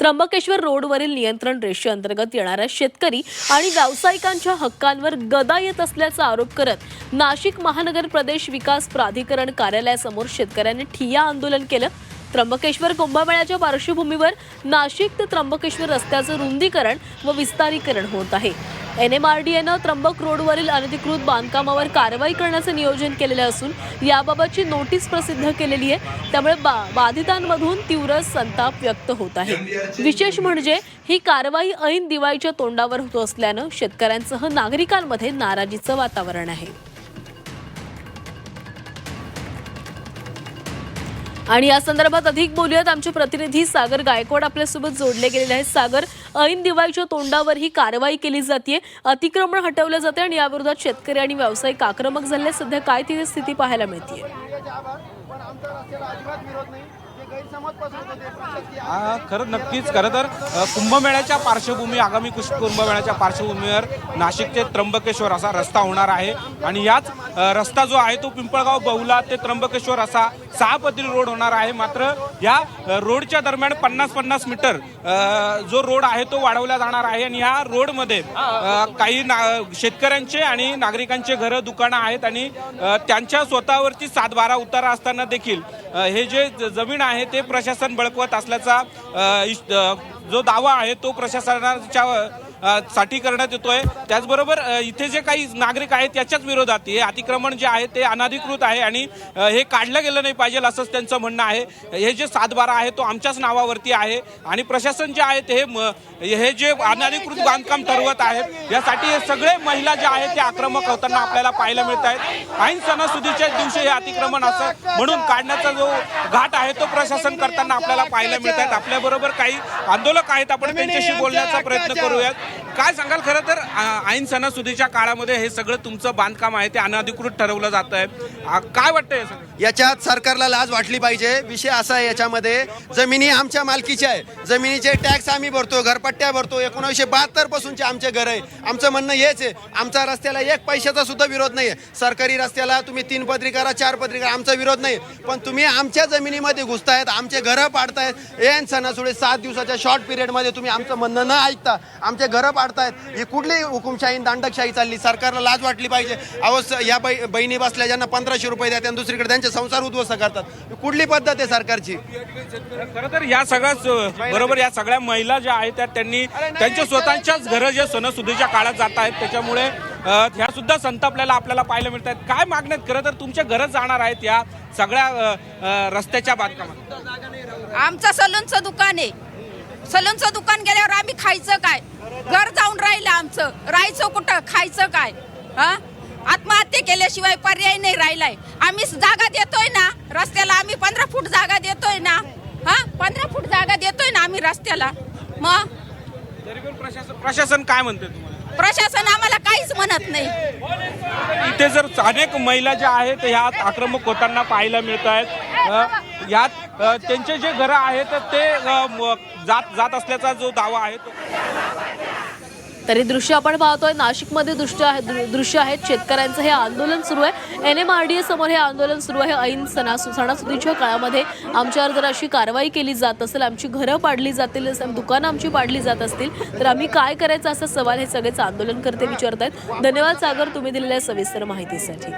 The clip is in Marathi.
त्र्यंबकेश्वर रोडवरील नियंत्रण रेषेअंतर्गत येणाऱ्या शेतकरी आणि व्यावसायिकांच्या हक्कांवर गदा येत असल्याचा आरोप करत नाशिक महानगर प्रदेश विकास प्राधिकरण कार्यालयासमोर शेतकऱ्यांनी ठिय्या आंदोलन केलं. त्र्यंबकेश्वर कुंभमेळ्याच्या पार्श्वभूमीवर नाशिक ते त्र्यंबकेश्वर रस्त्याचं रुंदीकरण व विस्तारीकरण होत आहे. एन एम आर डी एनं त्र्यंबक रोडवरील अनधिकृत बांधकामावर कारवाई करण्याचं नियोजन केलेलं असून याबाबतची नोटीस प्रसिद्ध केलेली आहे. त्यामुळे बा बाधितांमधून तीव्र संताप व्यक्त होत आहे. विशेष म्हणजे ही कारवाई ऐन दिवाळीच्या तोंडावर होत असल्यानं शेतकऱ्यांसह नागरिकांमध्ये नाराजीचं वातावरण आहे. आणि या संदर्भात अधिक बोलूयात. आमचे प्रतिनिधी सागर गायकवाड आपल्यासोबत जोडले गेलेले आहेत. सागर ऐन दिवाळीच्या तोंडावर ही कारवाई केली जाते अतिक्रमण हटवलं जाते आणि याविरोधात शेतकरी आणि व्यावसायिक आक्रमक झाले सध्या काय ती स्थिती पाहायला मिळते हा, खरं नक्कीच. खरं तर कुंभमेळ्याच्या पार्श्वभूमी आगामी कुश कुंभमेळ्याच्या पार्श्वभूमीवर नाशिक ते त्र्यंबकेश्वर असा रस्ता होणार आहे. आणि याच रस्ता जो आहे तो पिंपळगाव बहुला ते त्र्यंबकेश्वर असा सहा पदरी रोड होणार आहे. मात्र या रोडच्या दरम्यान पन्नास पन्नास मीटर जो रोड आहे तो वाढवला जाणार आहे. आणि या रोडमध्ये काही ना शेतकऱ्यांचे आणि नागरिकांचे घरं दुकानं आहेत आणि त्यांच्या स्वतःवरची सातबारा उतारा असताना देखील हे जे ज- जमीन आहे ते प्रशासन बळकवत असल्याचा इश- जो दावा आहे तो प्रशासनाच्या साठी करण्यात येतोय. त्याचबरोबर इथे जे काही नागरिक आहेत त्याच्याच विरोधात हे अतिक्रमण जे आहे ते अनधिकृत आहे आणि हे काढलं गेलं नाही पाहिजे असंच त्यांचं म्हणणं आहे. हे जे सातबारा आहे तो आमच्याच नावावरती आहे आणि प्रशासन जे आहे ते हे जे अनधिकृत बांधकाम ठरवत आहेत यासाठी हे सगळे महिला जे आहेत ते आक्रमक होताना आपल्याला पाहायला मिळत आहेत. ऐन सणासुदीच्या दिवशी हे अतिक्रमण असं म्हणून काढण्याचा जो घाट आहे तो प्रशासन करताना आपल्याला पाहायला मिळत आहेत. आपल्याबरोबर काही आंदोलक आहेत आपण त्यांच्याशी बोलण्याचा प्रयत्न करूयात. काय सांगाल? खरं तर ऐन सणासुदीच्या काळामध्ये हे सगळं तुमचं बांधकाम आहे ते अनधिकृत ठरवलं जात आहे. काय वाटतंय याच्यात सरकारला लाज वाटली पाहिजे. विषय असा आहे याच्यामध्ये जमिनी आमच्या मालकीच्या आहे. जमिनीचे टॅक्स आम्ही भरतो घरपट्ट्या भरतो एकोणीसशे बहात्तर पासूनचे आमचे घर आहे. आमचं म्हणणं हेच आहे आमचा रस्त्याला एक पैशाचा सुद्धा विरोध नाही आहे सरकारी रस्त्याला तुम्ही तीन पदरी करा चार पदरी करा आमचा विरोध नाही पण तुम्ही आमच्या जमिनीमध्ये घुसतायत आमचे घरं पाडतायत. एन सणासुडे सात दिवसाच्या शॉर्ट पिरियडमध्ये तुम्ही आमचं म्हणणं न ऐकता आमचे घरं पाडतायत ही कुठली हुकुमशाही दांडकशाही चालली सरकारला लाज वाटली पाहिजे. अहो स- या बै बहिणी बसल्या ज्यांना पंधराशे रुपये द्या आणि दुसरीकडे त्यांचे संसार उद्ध्वस्त करतात. ही कुठली पद्धत आहे सरकारची? खरं तर या सगळ्याच बरोबर या सगळ्या महिला ज्या आहेत त्या त्यांनी त्यांच्या स्वतःच्याच घरं जे सणासुदीच्या काळात जात आहेत त्याच्यामुळे ह्या सुद्धा संतापलेला आपल्याला पाहायला मिळत आहेत. काय मागण्यात खरं तर तुमच्या घरं जाणार आहेत या सगळ्या रस्त्याच्या बांधकामात. आमचं सलूनचं दुकान आहे. सलूनचं दुकान गेल्यावर आम्ही खायचं काय? घर जाऊन राहिलं आमचं. राहायचं कुठं? खायचं काय? हा? आत्महत्या केल्याशिवाय पर्याय नाही राहिलाय. आम्ही जागा देतोय ना रस्त्याला आम्ही पंधरा फूट जागा देतोय ना. हा? पंधरा फूट जागा देतोय ना आम्ही रस्त्याला. मग? तरी पण प्रशासन प्रशासन काय म्हणते तुम्हाला? प्रशासन आम्हाला काहीच म्हणत नाही. इथे जर अनेक महिला ज्या आहेत ह्यात आक्रमक होताना पाहायला मिळत आहेत यात त्यांचे जे घरं आहेत ते जात जात असल्याचा जो दावा आहे तो तरी दृश्य आपण पाहतोय नाशिकमध्ये दृश्य आहे दृश्य आहेत. शेतकऱ्यांचं हे आंदोलन सुरू आहे. N M R D A समोर हे आंदोलन सुरू आहे. ऐन सणा सणासुदीच्या काळामध्ये आमच्यावर जर अशी कारवाई केली जात असेल आमची घरं पाडली जातील दुकानं आमची पाडली जात असतील तर आम्ही काय करायचं असा सवाल हे सगळेच आंदोलनकर्ते विचारत आहेत धन्यवाद सागर तुम्ही दिलेल्या सविस्तर माहितीसाठी.